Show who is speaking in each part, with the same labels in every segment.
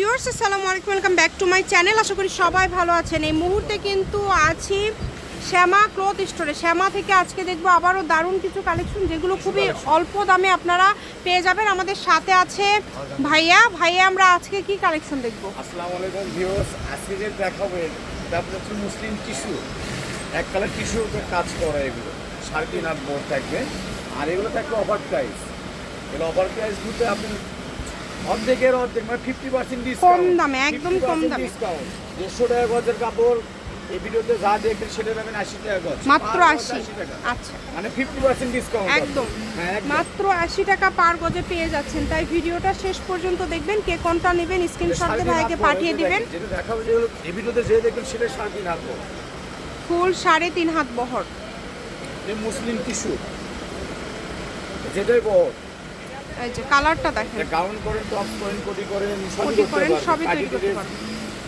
Speaker 1: Viewers আসসালামু আলাইকুম welcome back to my channel আশা করি সবাই ভালো আছেন। এই মুহূর্তে কিন্তু আছি শ্যামা ক্লথ স্টোরে। শ্যামা থেকে আজকে দেখব আবারও দারুণ কিছু কালেকশন যেগুলো খুবই অল্প দামে আপনারা পেয়ে যাবেন। আমাদের সাথে আছে ভাইয়া। ভাইয়া, আমরা আজকে কি কালেকশন দেখব?
Speaker 2: আসসালামু আলাইকুম ভিউয়ার্স আজকে যে দেখাবো তারপরে হচ্ছে মুসলিম টিস্যু এক কালার টিস্যু কাজ করা এগুলো। সাড়ে তিন হাত বোর্ড থাকবে। আর এগুলো থাকবে অফার প্রাইস এগুলো অফার প্রাইস বলতে আপনি অর্ধেকের অর্ধেক মানে ফিফটি পার্সেন্ট ডিসকাউন্ট
Speaker 1: দামে, একদম কম দামে।
Speaker 2: ডিসকাউন্ট দেড়শো টাকা গজের কাপড় এই ভিডিওতে যা দেখবেন সেটা পাবেন আশি টাকা গজ।
Speaker 1: মাত্র আশি।
Speaker 2: টাকা।
Speaker 1: আচ্ছা।
Speaker 2: মানে ফিফটি পার্সেন্ট ডিসকাউন্ট
Speaker 1: একদম। মাত্র আশি টাকা পার গজে পেয়ে যাচ্ছেন। তাই ভিডিওটা শেষ পর্যন্ত দেখবেন। কে কোনটা নেবেন স্ক্রিনশট দিয়ে ভাইকে পাঠিয়ে দিবেন।
Speaker 2: যেটা দেখাবো যেগুলো এই ভিডিওতে যে দেখবেন সেটা সাড়ে তিন হাত।
Speaker 1: ফুল সাড়ে তিন হাত বহর।
Speaker 2: যে মুসলিম টিস্যু যেটাই বড়
Speaker 1: এই যে কালারটা দেখেন।
Speaker 2: গাউন করেন টপ করেন কোটি করেন
Speaker 1: কোটি করেন, সবই তৈরি করতে পারবেন।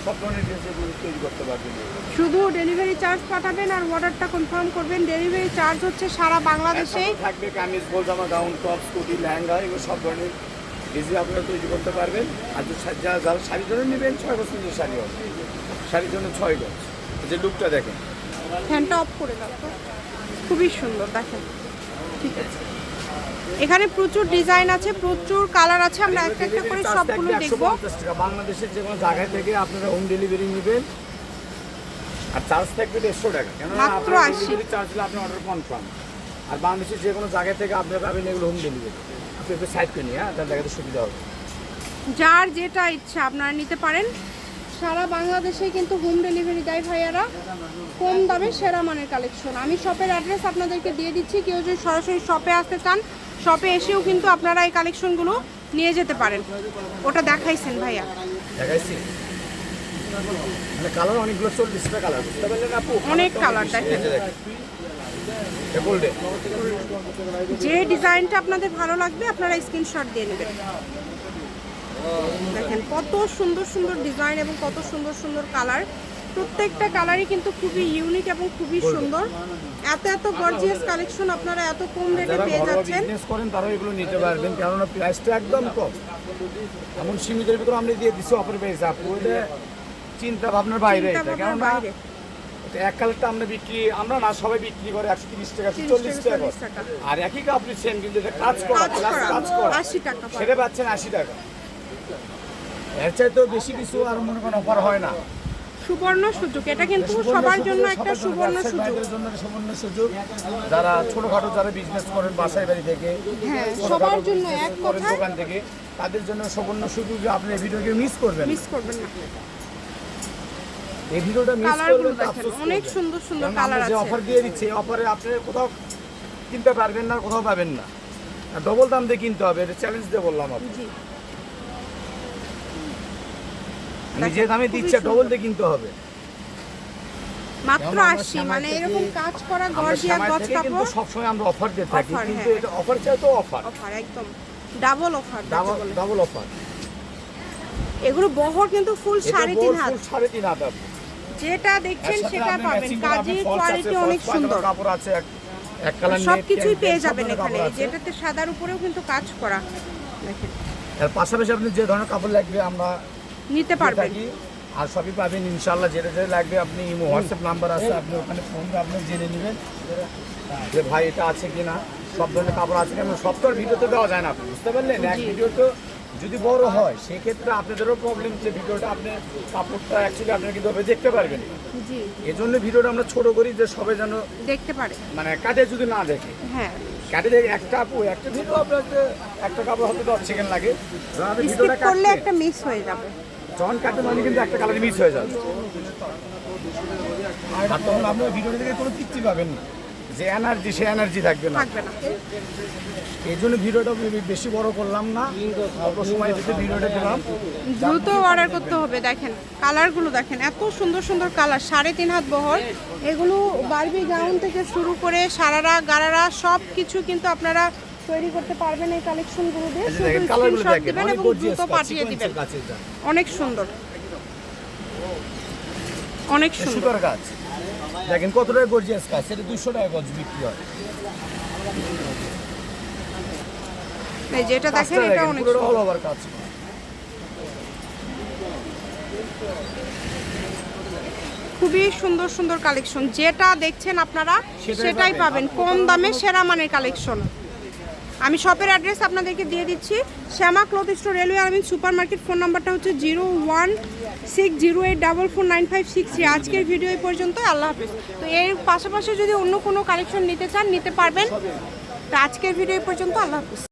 Speaker 2: সব ধরনের ড্রেস তৈরি করতে পারবেন।
Speaker 1: শুধু ডেলিভারি চার্জ পাঠাবেন আর অর্ডারটা কনফার্ম করবেন। ডেলিভারি চার্জ হচ্ছে সারা
Speaker 2: একসাথে থাকবে কামিজ গোলজামা গাউন টপ স্কুটি লেহেঙ্গা এগুলো সব ধরনের ডিজি আপনারা তৈরি করতে পারবেন। আর যে যারা শাড়ির জন্য নেবেন ছয় গজ কিন্তু শাড়ি হবে। শাড়ির জন্য ছয় গজ। যে লুকটা দেখেন।
Speaker 1: ফ্যানটা অফ করে দাও খুবই সুন্দর দেখেন। ঠিক আছে। এখানে প্রচুর ডিজাইন আছে প্রচুর কালার আছে আমরা একটা একটা করে সবগুলো দেখব।
Speaker 2: বাংলাদেশের যে কোনো জায়গা থেকে আপনারা হোম ডেলিভারি নেবেন। আর চার্জ থাকবে দেড়শো টাকা। কেননা
Speaker 1: মাত্র
Speaker 2: আপনার
Speaker 1: 80
Speaker 2: ডেলিভারি চার্জ দিলে আপনার অর্ডার কনফার্ম আর বাংলাদেশের যে কোনো জায়গা থেকে আপনারা পাবেন এগুলো হোম ডেলিভারি আপনি একটু সাইড করে নিয়ে হ্যাঁ তাহলে দেখাতে সুবিধা হবে।
Speaker 1: যার যেটা ইচ্ছা আপনারা নিতে পারেন। সারা বাংলাদেশে কিন্তু হোম ডেলিভারি দেয় ভাইয়ারা। কম দামে সেরা মানের কালেকশন আমি শপের অ্যাড্রেস আপনাদেরকে দিয়ে দিচ্ছি। কেউ যদি সরাসরি শপে আসতে চান শপে এসেও কিন্তু আপনারা এই কালেকশনগুলো নিয়ে যেতে পারেন। ওটা দেখাইছেন ভাইয়া।
Speaker 2: দেখাইছি? মানে কালার অনেকগুলো কালার বুঝতে পারলেন আপু?
Speaker 1: অনেক colour দেখেন। যে ডিজাইনটা আপনাদের ভালো লাগবে আপনারা স্ক্রিনশট দিয়ে নেবেন। দেখেন কত সুন্দর সুন্দর ডিজাইন এবং কত সুন্দর সুন্দর কালার। প্রত্যেকটা কালারই কিন্তু খুবই ইউনিক এবং খুবই সুন্দর। এত এত গর্জিয়াস কালেকশন আপনারা এত কম রেটে পেয়ে যাচ্ছেন।
Speaker 2: বিজনেস করেন তারাও এগুলো নিতে পারবেন কেননা প্রাইসটা একদম কম। এমন সীমিতের ভিতরে আমরা দিয়ে দিচ্ছি অপর প্রাইস আপু এটা চিন্তা ভাবনার বাইরে এটা কেননা
Speaker 1: বাইরে।
Speaker 2: এক কালারটা আমরা বিক্রি আমরা না সবাই বিক্রি করে একশো তিরিশ টাকা চল্লিশ
Speaker 1: টাকা,
Speaker 2: টাকা।
Speaker 1: 40 টাকা।
Speaker 2: আর একই কাপড় সেম কিন্তু এটা কাজ করা
Speaker 1: কাজ করা,
Speaker 2: কাজ করা।
Speaker 1: 80 টাকা পড়ে।
Speaker 2: সেটা পাচ্ছেন আশি টাকা। এর চাইতেও বেশি কিছু আর মনে করেন অফার হয় না।
Speaker 1: সুবর্ণ সুযোগ। এটা কিন্তু সবার জন্য একটা সুবর্ণ সুযোগ।
Speaker 2: সুবর্ণ যারা ছোটখাটো যারা বিজনেস করেন বাসায় বাড়ি থেকে
Speaker 1: হ্যাঁ সবার জন্য এক কথায়
Speaker 2: দোকান থেকে তাদের জন্য সুবর্ণ সুযোগ আপনি ভিডিওকে মিস করবেন।
Speaker 1: মিস করবেন না।
Speaker 2: এই ভিডিওটা মিস করবেন আফসোস
Speaker 1: অনেক সুন্দর সুন্দর কালার আছে।
Speaker 2: অফার দিয়ে দিচ্ছি অফারে আপনি কোথাও কিনতে পারবেন না কোথাও পাবেন না। ডবল দাম দিয়ে কিনতে হবে এটা চ্যালেঞ্জ দিয়ে বললাম আপনি
Speaker 1: জি
Speaker 2: আমি যে দামে দিচ্ছি ডবল দিয়ে কিনতে হবে।
Speaker 1: মাত্র
Speaker 2: যেমন আমরা
Speaker 1: আশি
Speaker 2: শ্যামাই
Speaker 1: মানে এরকম কাজ করা
Speaker 2: আমরা
Speaker 1: গর্জিয়া
Speaker 2: সময়
Speaker 1: গজ
Speaker 2: থেকে কিন্তু
Speaker 1: কাপড়।
Speaker 2: সবসময় আমরা অফার দিয়ে থাকি কিন্তু
Speaker 1: হ্যাঁ।
Speaker 2: এটা অফার চাই তো অফার
Speaker 1: অফার একদম। Double offer
Speaker 2: double double offer
Speaker 1: এগুলো বহর কিন্তু ফুল সাড়ে তিন হাত।
Speaker 2: সাড়ে তিন হাত
Speaker 1: যেটা দেখছেন সেটা পাবেন। কাজের কোয়ালিটি অনেক সুন্দর।
Speaker 2: কাপড় আছে এক- এক কালার
Speaker 1: সব
Speaker 2: net,
Speaker 1: কিছুই
Speaker 2: pant,
Speaker 1: পেয়ে যাবেন এখানে। যেটাতে সাদার উপরেও কিন্তু কাজ করা। দেখেন।
Speaker 2: এর পাশাপাশি আপনি যে ধরনের কাপড় লাগবে আমরা
Speaker 1: নিতে পারবেন।
Speaker 2: আর সবই পাবেন ইনশাল্লাহ যেটা যেটা লাগবে আপনি ইমো হোয়াটসঅ্যাপ নাম্বার আছে আপনি ওখানে ফোন দিয়ে আপনি জেনে নেবেন যে ভাই এটা আছে কি না সব ধরনের কাপড় আছে কিনা সব তো ভিডিওতে দেওয়া যায় না আপনি বুঝতে পারলেন? এক ভিডিও তো যদি বড় হয় সেক্ষেত্রে আপনাদেরও প্রবলেম যে ভিডিওটা আপনি কাপড়টা অ্যাকচুয়ালি আপনারা কিন্তু দেখতে পারবেন।
Speaker 1: জি।
Speaker 2: এই জন্য ভিডিওটা আমরা ছোট করি যে সবাই যেন
Speaker 1: দেখতে পারে।
Speaker 2: মানে কাটে যদি না দেখে।
Speaker 1: হ্যাঁ।
Speaker 2: কাটে দেখে একটা একটা ভিডিও আপনার একটা কাপড় হয়তো দশ সেকেন্ড লাগে। ভিডিওটা
Speaker 1: করলে একটা মিস হয়ে যাবে।
Speaker 2: যখন কাটতে মানে কিন্তু একটা কালার মিস হয়ে যাবে আর তখন আপনার ভিডিওটা থেকে কোনো তৃপ্তি পাবেন না। যে এনার্জি সে এনার্জি থাকবে না। এই জন্য ভিডিওটা বেশি বড় করলাম না। অল্প সময় দিতে ভিডিওটা দিলাম।
Speaker 1: দ্রুত অর্ডার করতে হবে দেখেন কালারগুলো দেখেন এত সুন্দর সুন্দর কালার সাড়ে তিন হাত বহর। এগুলো বারবি গাউন থেকে শুরু করে সারারা গারারা সব কিছু কিন্তু আপনারা তৈরি করতে পারবেন এই কালেকশনগুলো দিয়ে স্ক্রিনশট দিবেন এবং দ্রুত পাঠিয়ে দিবেন। অনেক সুন্দর। অনেক সুন্দর।
Speaker 2: গাছ দেখেন গর্জিয়াস কাজ সেটা দুশো টাকা গজ বিক্রি হয়।
Speaker 1: এই দেখেন এটা অনেক
Speaker 2: পুরো
Speaker 1: সুন্দর।
Speaker 2: অল ওভার কাজ।
Speaker 1: খুবই সুন্দর সুন্দর কালেকশন। যেটা দেখছেন আপনারা
Speaker 2: সেটাই।
Speaker 1: পাবেন। কম দামে সেরা মানের কালেকশন। আমি শপের অ্যাড্রেস আপনাদেরকে দিয়ে দিচ্ছি। শ্যামা ক্লথ স্টোর রেলওয়ে আর্মিন সুপার মার্কেট ফোন নাম্বারটা হচ্ছে zero one six zero eight double four nine five six three আজকের ভিডিও এই পর্যন্ত আল্লাহ হাফিজ। তো এর পাশাপাশি যদি অন্য কোনো কালেকশন নিতে চান, নিতে পারবেন। তো আজকের ভিডিও এই পর্যন্ত, আল্লাহ হাফিজ।